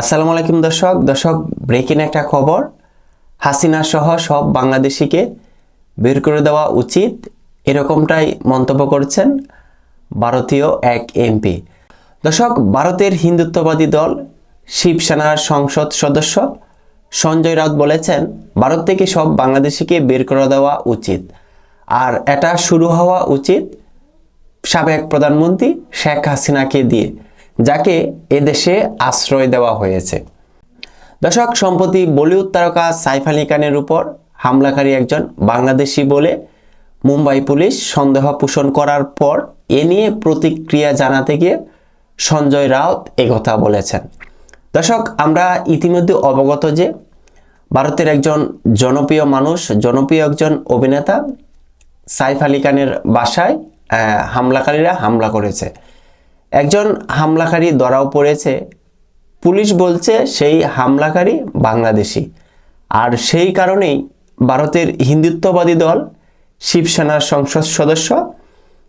আসসালামু আলাইকুম দর্শক। দর্শক ব্রেকিং একটা খবর। হাসিনা সহ সব বাংলাদেশিকে বের করে দেওয়া উচিত এরকমটাই মন্তব্য করছেন ভারতীয় এক এমপি। দর্শক, ভারতের হিন্দুত্ববাদী দল, শিবসেনার সংসদ সদস্য সঞ্জয় রাউত বলেছেন, ভারত থেকে সব বাংলাদেশিকে বের করে দেওয়া উচিত। আর এটা শুরু হওয়া উচিত সাবেক প্রধানমন্ত্রী শেখ হাসিনাকে দিয়ে। যাকে এদেশে আশ্রয় দেওয়া হয়েছে। দর্শক, সম্প্রতি বলিউড তারকা সাইফ আলী খানের উপর হামলাকারী একজন বাংলাদেশি বলে মুম্বাই পুলিশ সন্দেহ পোষণ করার পর এ নিয়ে প্রতিক্রিয়া জানাতে গিয়ে সঞ্জয় রাউত একথা বলেছেন। দর্শক, আমরা ইতিমধ্যে অবগত যে ভারতের একজন জনপ্রিয় মানুষ, জনপ্রিয় একজন অভিনেতা সাইফ আলী খানের বাসায় হামলাকারীরা হামলা করেছে। একজন হামলাকারী ধরাও পড়েছে। পুলিশ বলছে সেই হামলাকারী বাংলাদেশি। আর সেই কারণেই ভারতের হিন্দুত্ববাদী দল, শিবসেনার সংসদ সদস্য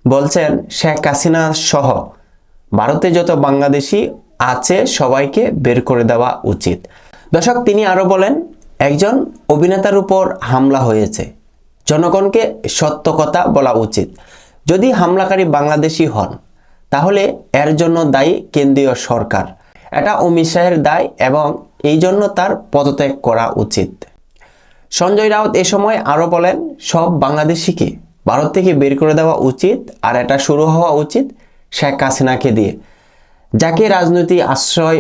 বলছেন, শেখ হাসিনা সহ ভারতে যত বাংলাদেশি আছে, সবাইকে বের করে দেওয়া উচিত। দর্শক, তিনি আরও বলেন, একজন অভিনেতার উপর হামলা হয়েছে। জনগণকে সত্য কথা বলা উচিত। যদি হামলাকারী বাংলাদেশি হন তাহলে এর জন্য দায়ী কেন্দ্রীয় সরকার। এটা অমিত শাহের দায় এবং এই জন্য তার পদত্যাগ করা উচিত। সঞ্জয় রাউত এ সময় আরও বলেন, সব বাংলাদেশিকে ভারত থেকে বের করে দেওয়া উচিত আর এটা শুরু হওয়া উচিত শেখ হাসিনাকে দিয়ে। যাকে রাজনৈতিক আশ্রয়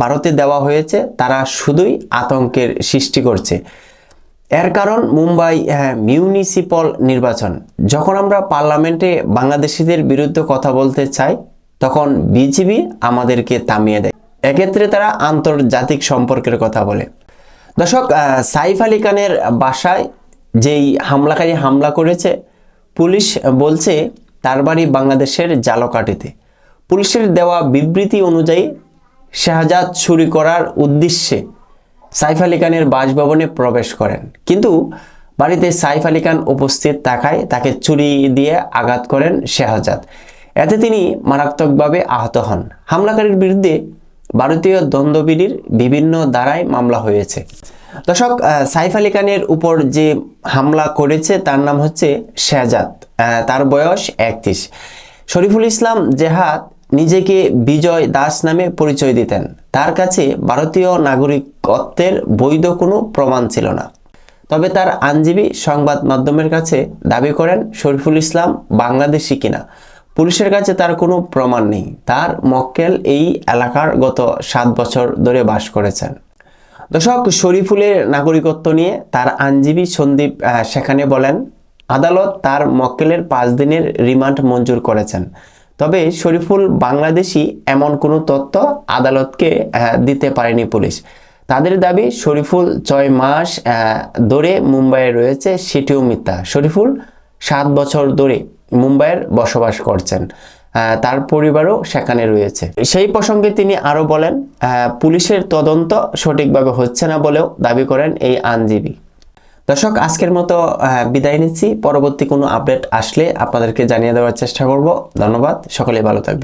ভারতে দেওয়া হয়েছে, তারা শুধুই আতঙ্কের সৃষ্টি করছে। এর কারণ মুম্বাই মিউনিসিপাল নির্বাচন। যখন আমরা পার্লামেন্টে বাংলাদেশিদের বিরুদ্ধে কথা বলতে চাই, তখন বিজিবি আমাদেরকে থামিয়ে দেয়। এক্ষেত্রে তারা আন্তর্জাতিক সম্পর্কের কথা বলে। দর্শক সাইফ আলী খানের বাসায় যেই হামলাকারী হামলা করেছে, পুলিশ বলছে তার বাড়ি বাংলাদেশের জালকাটিতে পুলিশের দেওয়া বিবৃতি অনুযায়ী শাহজাদ চুরি করার উদ্দেশ্যে সাইফ আলী খানের বাসভবনে প্রবেশ করেন। কিন্তু বাড়িতে সাইফ আলী খান উপস্থিত থাকায় তাকে চুরি দিয়ে আঘাত করেন শেহজাদ। এতে তিনি মারাত্মকভাবে আহত হন। হামলাকারীর বিরুদ্ধে ভারতীয় দ্বন্দ্ববিধির বিভিন্ন ধারায় মামলা হয়েছে। দর্শক সাইফ আলী খানের উপর যে হামলা করেছে তার নাম হচ্ছে শেহজাদ। তার বয়স একত্রিশ। শরীফুল ইসলাম জেহাদ নিজেকে বিজয় দাস নামে পরিচয় দিতেন। তার কাছে ভারতীয় নাগরিকত্বের বৈধ কোনো প্রমাণ ছিল না। তবে তার আইনজীবী সংবাদ মাধ্যমের কাছে দাবি করেন, শরীফুল ইসলাম বাংলাদেশি কিনা? পুলিশের কাছে তার কোনো প্রমাণ নেই। তার মক্কেল এই এলাকার গত সাত বছর ধরে বাস করেছেন। দর্শক, শরীফুলের নাগরিকত্ব নিয়ে তার আইনজীবী সন্দীপ সেখানে বলেন, আদালত তার মক্কেলের পাঁচ দিনের রিমান্ড মঞ্জুর করেছেন। তবে শরীফুল বাংলাদেশি এমন কোনো তথ্য আদালতকে দিতে পারেনি পুলিশ। তাদের দাবি, শরীফুল ছয় মাস ধরে মুম্বাইয়ে রয়েছে, সেটিও মিথ্যা। শরীফুল সাত বছর ধরে মুম্বাইয়ের বসবাস করছেন তার পরিবারও সেখানে রয়েছে। সেই প্রসঙ্গে তিনি আরও বলেন পুলিশের তদন্ত সঠিকভাবে হচ্ছে না বলেও দাবি করেন এই আইনজীবী। দর্শক, আজকের মতো বিদায় নিচ্ছি। পরবর্তী কোনো আপডেট আসলে আপনাদেরকে জানিয়ে দেওয়ার চেষ্টা করব। ধন্যবাদ। সকলে ভালো থাকবে